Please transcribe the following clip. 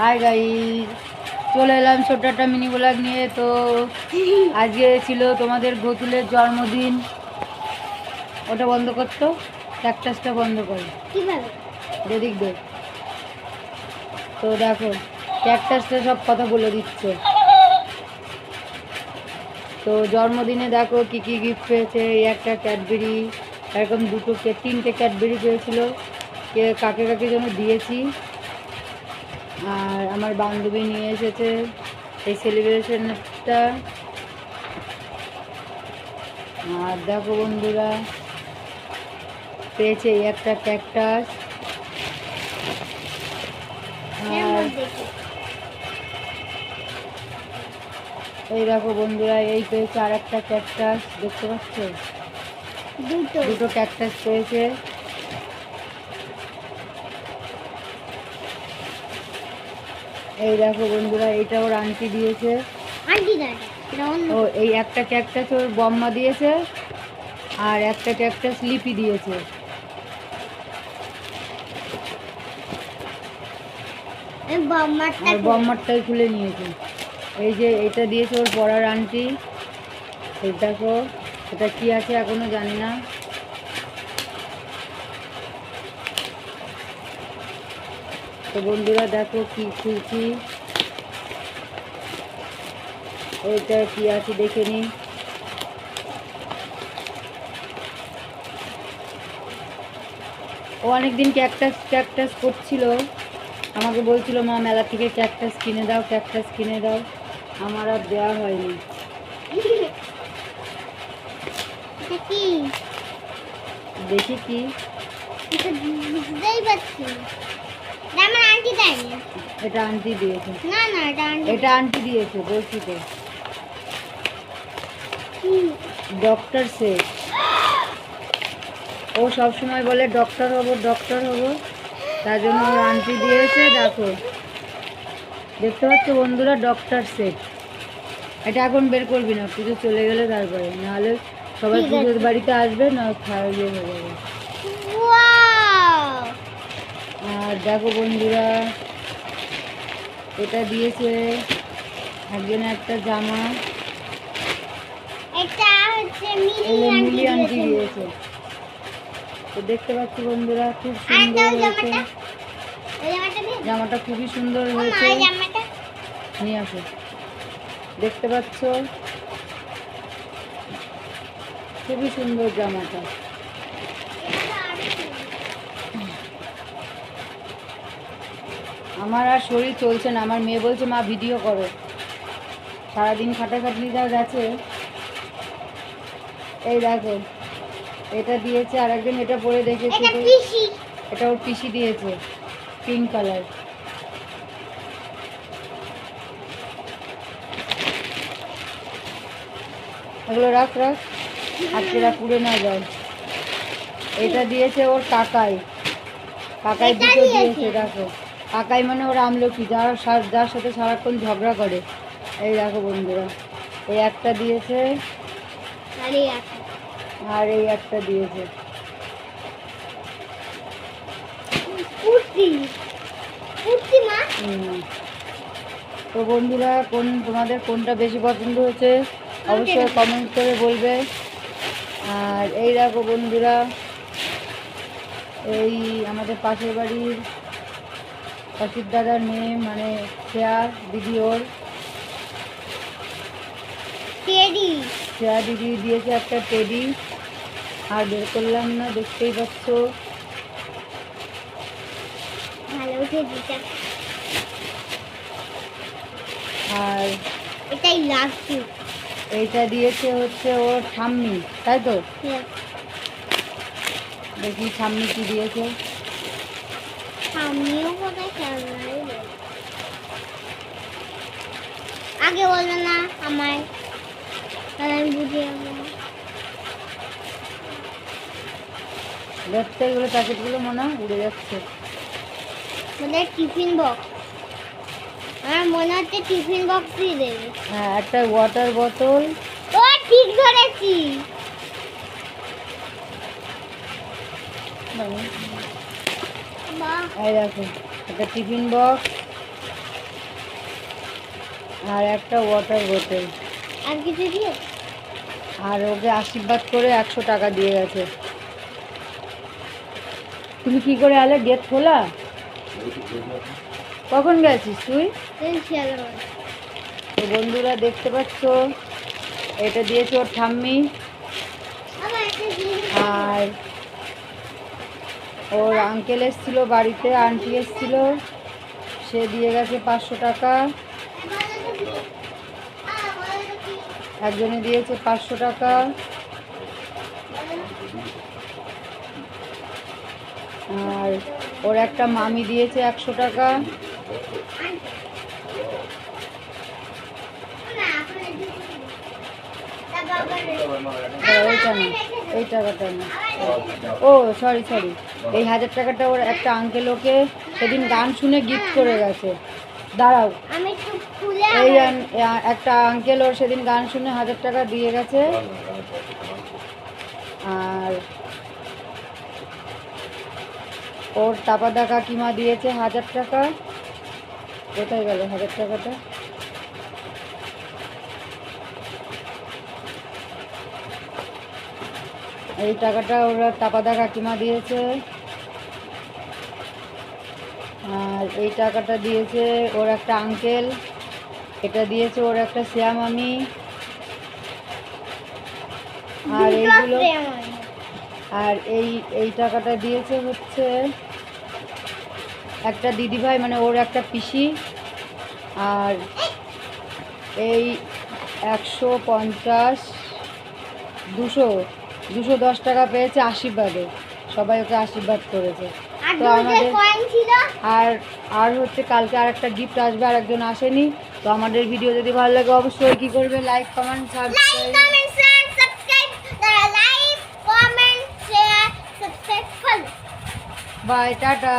High গাই চলে এলাম ছোট্ট একটা মিনি ব্লগ নিয়ে। তো আজকে ছিল তোমাদের গতুলের জন্মদিন। ওটা বন্ধ করতো। ক্যাকটাসটা বন্ধ কর। কীভাবে? যেদিক দে তো দেখো ক্যাকটাসটা সব কথা বলে দিচ্ছে। তো জন্মদিনে দেখো কি কি গিফট পেয়েছে। একটা ক্যাডবেরি এরকম দুটো তিনটে ক্যাডবেরি পেয়েছিল। কে কাকে কাকে যেন দিয়েছি। আর আমার বান্ধবী নিয়ে এসেছে এই সেলিব্রেশনটা আর দেখো বন্ধুরা পেয়েছে এই একটা ক্যাকটাস আর এই দেখো বন্ধুরা এই পেয়েছে আর একটা ক্যাকটাস দেখতে পাচ্ছ? দুটো। দুটো ক্যাকটাস পেয়েছে। এই দেখো বন্ধুরা এইটা ওর আন্টি দিয়েছে। আন্টি দাদা ও এই একটা ক্যাকটাস ওর বম্মা দিয়েছে আর একটা ক্যাকটাস লিপি দিয়েছে? বম্মারটাই খুলে নিয়েছে। এই যে এটা দিয়েছে ওর পড়ার আন্টি এই দেখো এটা কি আছে এখনও জানি না। তো বন্ধুরা দেখো কি খুলছি ওইটা কি আছে দেখে নি। ও অনেকদিন ক্যাকটাস ক্যাকটাস করছিল। আমাকে বলছিল মা মেলা থেকে ক্যাকটাস কিনে দাও ক্যাকটাস কিনে দাও। আমার আর দেওয়া হয়নি। দেখি কি। বুঝতেই পারছি আমার আন্টি দেয়নি। এটা আন্টি দিয়েছে। না না এটা আন্টি এটা আন্টি দিয়েছে বলছি তো। ডক্টর ও সব সময় বলে ডক্টর হব ডক্টর হব। তার জন্য ওর আন্টি দিয়েছে দেখো। দেখতে পাচ্ছ বন্ধুরা ডক্টর সেট এটা এখন বের করবি না পুজো চলে গেলে তারপরে। নাহলে সবাই পুজোর বাড়িতে আসবে না খাওয়া ইয়ে হয়ে যাবে! আর দেখো বন্ধুরা এটা দিয়েছে একজনের একটা জামা। এটা হচ্ছে মিলি এগুলো আন্টি মিলি আন্টি দিয়েছে। তো দেখতে পাচ্ছি বন্ধুরা খুব সুন্দর হয়েছে। জামাটা। খুবই সুন্দর হয়েছে। নিয়ে আসো। দেখতে পাচ্ছ? খুবই সুন্দর জামাটা। আমার আর শরীর চলছে না আমার মেয়ে বলছে মা ভিডিও করো। সারাদিন খাটাখাটনি যা গেছে। এই দেখো এটা দিয়েছে আর একদিন এটা পরে দেখেছি এটা এটা ওর পিসি দিয়েছে পিঙ্ক কালার। এগুলো রাখ রাখ। হাতটা পুড়ে না যায় এটা দিয়েছে ওর কাকাই। কাকাই দুটো? দিয়েছে দেখো। কাকাই মানে ওর আমলকি যার যার সাথে সারাক্ষণ ঝগড়া করে। এই দেখো বন্ধুরা এই একটা দিয়েছে। আর এই একটা। দিয়েছে। তো বন্ধুরা কোন তোমাদের কোনটা বেশি পছন্দ হয়েছে অবশ্যই কমেন্ট করে বলবে। আর এই দেখো বন্ধুরা এই আমাদের পাশের বাড়ির অসিত দাদার মেয়ে মানে শ্রেয়া দিদি ওর। টেডি। শ্রেয়া দিদি দিয়েছে একটা টেডি। আর বের করলাম না দেখতেই পাচ্ছ। ভালো টেডিটা আর এটাই লাগছে এইটা দিয়েছে হচ্ছে ওর ঠাম্মি তাই তো? দেখি ঠাম্মি কি দিয়েছে। আমিও কোথায় খেলনাই আগে বলল না আমার তাহলে আমি বুঝি আমার দেখতে প্যাকেটগুলো মনে হয় উড়ে যাচ্ছে মানে টিফিন বক্স আমার মনে হচ্ছে টিফিন বক্সই দেবে হ্যাঁ একটা ওয়াটার বোতল ও ঠিক ধরেছি এই দেখো একটা টিফিন বক্স আর একটা ওয়াটার বোতল আর কিছু দিয়ে? আর ওকে আশীর্বাদ করে একশো টাকা দিয়ে গেছে। তুমি কি করে আলে গেট খোলা? কখন গেছিস তুই? তো বন্ধুরা দেখতে পাচ্ছ এটা দিয়েছে ওর ঠাম্মি। আর ওর আঙ্কেল এসেছিল বাড়িতে আন্টি এসেছিল। সে দিয়ে গেছে পাঁচশো টাকা। একজনে দিয়েছে পাঁচশো টাকা। আর ওর একটা মামি দিয়েছে একশো টাকা। আর ওইটা না। এই টাকাটা না। ও সরি সরি এই হাজার টাকাটা ওর একটা আঙ্কেল ওকে সেদিন গান শুনে গিফট করে গেছে। দাঁড়াও। এই একটা আঙ্কেল ওর সেদিন গান শুনে হাজার টাকা দিয়ে গেছে। আর ওর তাপাদা কাকিমা দিয়েছে হাজার টাকা। কোথায় গেল হাজার টাকাটা? এই টাকাটা ওরা তাপাদা কাকিমা দিয়েছে। আর এই টাকাটা দিয়েছে ওর একটা আঙ্কেল এটা দিয়েছে ওর একটা শ্যাম আমি। আর এইগুলো আর এই এই টাকাটা দিয়েছে হচ্ছে একটা দিদিভাই মানে ওর একটা পিসি। আর এই একশো পঞ্চাশ দুশো। দুশো দশ টাকা পেয়েছে আশীর্বাদে। সবাই ওকে আশীর্বাদ করেছে। তো আমাদের আর আর হচ্ছে কালকে আর একটা গিফট আসবে আর একজন আসেনি। তো আমাদের ভিডিও যদি ভালো লাগে অবশ্যই কি করবে? Like comment subscribe bye tata.